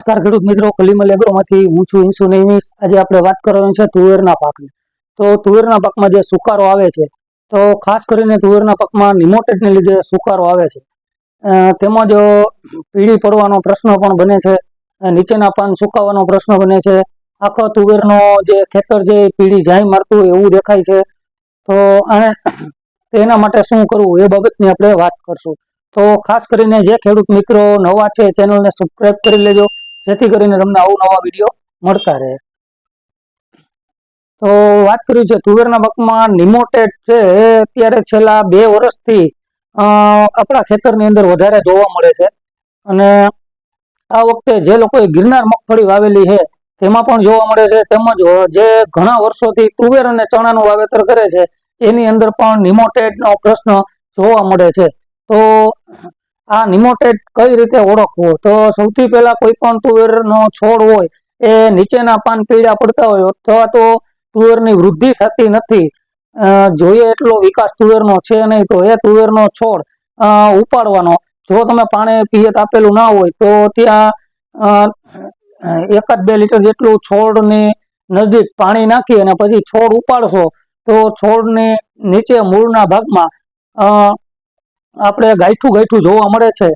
નમસ્કાર ખેડૂત મિત્રો કલીમલ એગ્રોમાંથી હું છું ઇન્સુ નૈમિસ આજે આપણે વાત કરવાની છે તુવેરના પાકની. તો તુવેરના પાકમાં જે સુકારો આવે છે, તો ખાસ કરીને તુવેરના પાકમાં નિમોટેડને લીધે સુકારો આવે છે. તેમજ પીળી પડવાનો પ્રશ્ન પણ બને છે નીચેના પાન સુકાવાનો પ્રશ્ન બને છે. આખો તુવેરનો જે ખેતર જે પીળી જાય મારતું એવું દેખાય છે. તો અને તેના માટે શું કરવું એ બાબતની આપણે વાત કરશું. તો ખાસ કરીને જે ખેડૂત મિત્રો નવા છે ચેનલને સબસ્ક્રાઈબ કરી લેજો. જેથી કરીને તમને અવનવા વીડિયો મળતા રહે. તો વાત કરી છે તુવેરના પાકમાં નિમોટેડ છે, એ અત્યારે છેલ્લા બે વર્ષથી આપણા ખેતરની અંદર વધારે જોવા મળે છે. અને આ વખતે જે લોકોએ ગિરનાર મગફળી વાવેલી છે, તેમાં પણ જોવા મળે છે. તેમજ જે ઘણા વર્ષોથી તુવેર અને ચણાનું વાવેતર કરે છે, એની અંદર પણ નિમોટેડનો પ્રશ્ન જોવા મળે છે. તો આ નિમોટેડ કઈ રીતે ઓળખવો? તો સૌથી પહેલા કોઈ પણ તુવેરનો છોડ હોય, એ નીચેના પાન પીળા પડતા હોય, અથવા તો તુવેરની વૃદ્ધિ થતી નથી. જોઈએ એટલો વિકાસ તુવેરનો છે નહીં તો એ તુવેરનો છોડ ઉપાડવાનો. જો તમે પાણી પિયત આપેલું ના હોય, તો ત્યાં એક જ બે લીટર જેટલું છોડની નજીક પાણી નાખી અને પછી છોડ ઉપાડશો, તો છોડની નીચે મૂળના ભાગમાં આપણે ગાયઠું ગાયઠું જોવા મળે છે,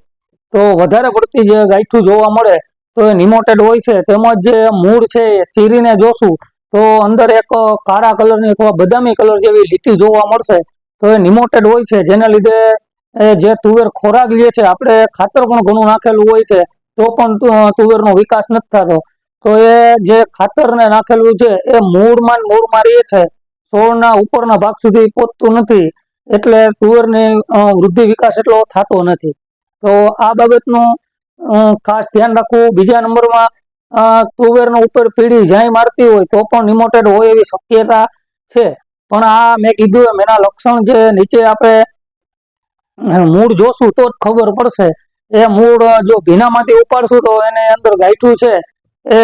તો વધારે પડતી જે ગાયઠું જોવા મળે, તો એ નિમોટેડ હોય છે તેમજ જે મૂળ છે એ ચીરીને જોશું, તો અંદર એક કાળા કલરની અથવા બદામી કલર જેવી લીટી જોવા મળશે, તો એ નિમોટેડ હોય છે, જેના લીધે જે તુવેર ખોરાક લે છે, આપણે ખાતર પણ ઘણું નાખેલું હોય છે, તો પણ તુવેરનો વિકાસ નથી થતો, તો એ જે ખાતરને નાખેલું છે, એ મૂળમાં મૂળમાં રહે છે છોડના ઉપરના ભાગ સુધી પહોંચતું નથી એટલે તુવેરની વૃદ્ધિ વિકાસ એટલો થતો નથી. તો આ બાબતનું ખાસ ધ્યાન રાખવું. બીજા નંબરમાં તુવેરનો ઉપર પીળી જાય મારતી હોય તો પણ નિમોટેડ હોય એવી શક્યતા છે. પણ આ મેં કીધું એમ, એના લક્ષણ જે નીચે આપણે મૂળ જોશું તો જ ખબર પડશે. એ મૂળ, જો ભીનામાંથી ઉપાડશું તો એને અંદર ગાંઠું છે, એ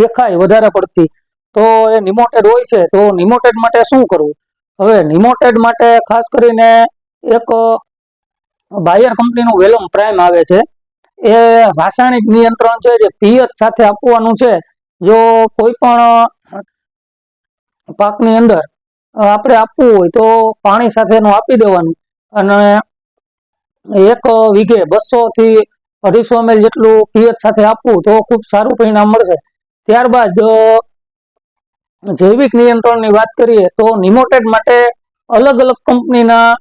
દેખાય વધારે પડતી. તો એ નિમોટેડ હોય છે. તો નિમોટેડ માટે શું કરવું? હવે નિમોટેડ માટે ખાસ કરીને એક બાયર કંપનીનું વેલમ પ્રાઇમ આવે છે. એ રાસાયણિક નિયંત્રણ છે, જે પિયત સાથે આપવાનું છે. જો કોઈ પણ પાકની અંદર આપણે આપવું હોય તો પાણી સાથેનું આપી દેવાનું. અને એક વીઘે બસો થી અઢીસો એમએલ જેટલું પિયત સાથે આપવું તો ખૂબ સારું પરિણામ મળશે. ત્યારબાદ જૈવિક નિયંત્રણની વાત કરીએ તો નિમોટેડ માટે અલગ અલગ કંપનીના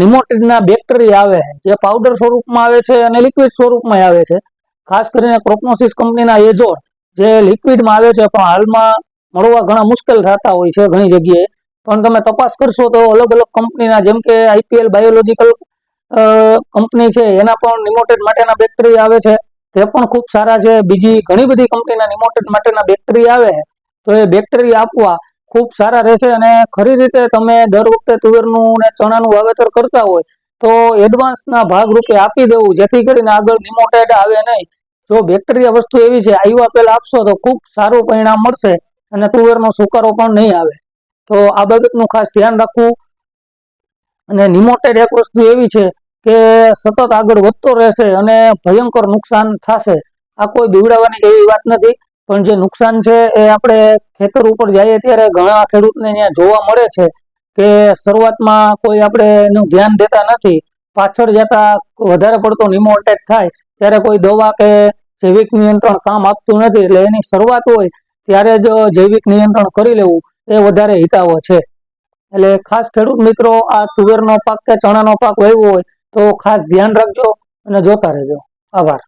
નિમોટેડના બેક્ટેરિયા આવે છે. જે પાવડર સ્વરૂપમાં આવે છે અને લિક્વિડ સ્વરૂપમાં આવે છે. ખાસ કરીને ક્રોપનોસિસ કંપનીના એજોર જે લિક્વિડમાં આવે છે, પણ હાલમાં મળવા ઘણા મુશ્કેલ થતા હોય છે ઘણી જગ્યાએ. પણ તમે તપાસ કરશો તો અલગ અલગ કંપનીના, જેમ કે આઈપીએલ બાયોલોજીકલ કંપની છે, એના પણ નિમોટેડ માટેના બેક્ટેરિયા આવે છે. તે પણ ખૂબ સારા છે. બીજી ઘણી બધી કંપનીના નિમોટેડ માટેના બેક્ટેરિયા આવે છે. તો એ બેક્ટેરિયા આપવા ખૂબ સારા રહેશે અને ખરી રીતે તમે દર વખતે તુવેરનું ને ચણાનું વાવેતર કરતા હોય તો એડવાન્સના ભાગરૂપે આપી દેવું, જેથી કરીને આગળ નિમોટેડ આવે નહીં. જો બેક્ટેરિયા વસ્તુ એવી છે આવ્યા પહેલા આપશો તો ખૂબ સારું પરિણામ મળશે અને તુવેરનો સુકારો પણ નહીં આવે. તો આ બાબતનું ખાસ ધ્યાન રાખવું. અને નિમોટેડ એક વસ્તુ એવી છે કે સતત આગળ વધતો રહેશે અને ભયંકર નુકસાન થશે. આ કોઈ બીવડાવવાની એવી વાત નથી. પણ જે નુકસાન છે એ આપણે ખેતર ઉપર જઈએ ત્યારે ઘણા ખેડૂતને અહીંયા જોવા મળે છે કે શરૂઆતમાં કોઈ આપણે એનું ધ્યાન દેતા નથી. પાછળ જતા વધારે પડતો નિમોટેડ થાય ત્યારે કોઈ દવા કે જૈવિક નિયંત્રણ કામ આપતું નથી એટલે એની શરૂઆત હોય ત્યારે જ જૈવિક નિયંત્રણ કરી લેવું એ વધારે હિતાવ છે. એટલે ખાસ ખેડૂત મિત્રો, આ તુવેરનો પાક કે ચણાનો પાક વહેવો હોય તો ખાસ ધ્યાન રાખજો અને જોતા રહેજો. આભાર.